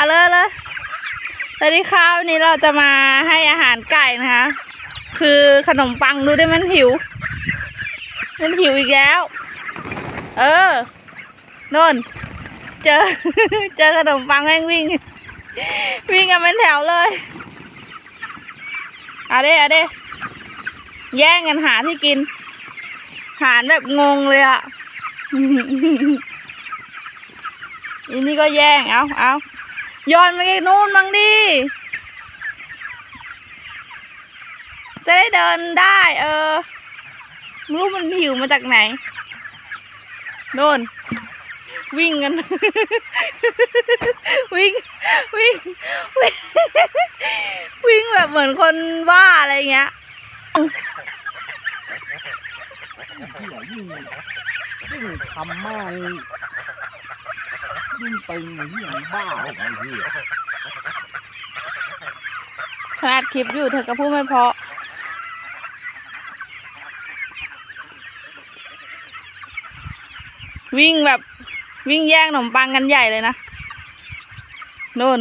เอาเลยเลยสวัสดีค่ะวันนี้เราจะมาให้อาหารไก่นะคะ คือขนมปังดูได้มันหิว มันหิวอีกแล้ว เออ โน่น เจอ เจอขนมปังแม่งวิ่ง วิ่งกันเป็นแถวเลยเอาเด้เอาเด้แย่งกันหาที่กิน หารแบบงงเลยอะอีนี่ก็แย่ง เอาเอา ย้อนไปนู่นมั้งดิ จะได้เดินได้ เออรู้มันหิวมาจากไหนโน่นวิ่งกัน วิ่ง วิ่ง วิ่ง วิ่งแบบเหมือนคนบ้าอะไรเงี้ยที่ไหนยิ่งยิ่งทำมาก ยิ่งไปยิ่งบ้าไอ้ที่ขนาดคลิปอยู่เธอก็พูดไม่เพราะวิ่งแบบวิ่งแย่งขนมปังกันใหญ่เลยนะนู่น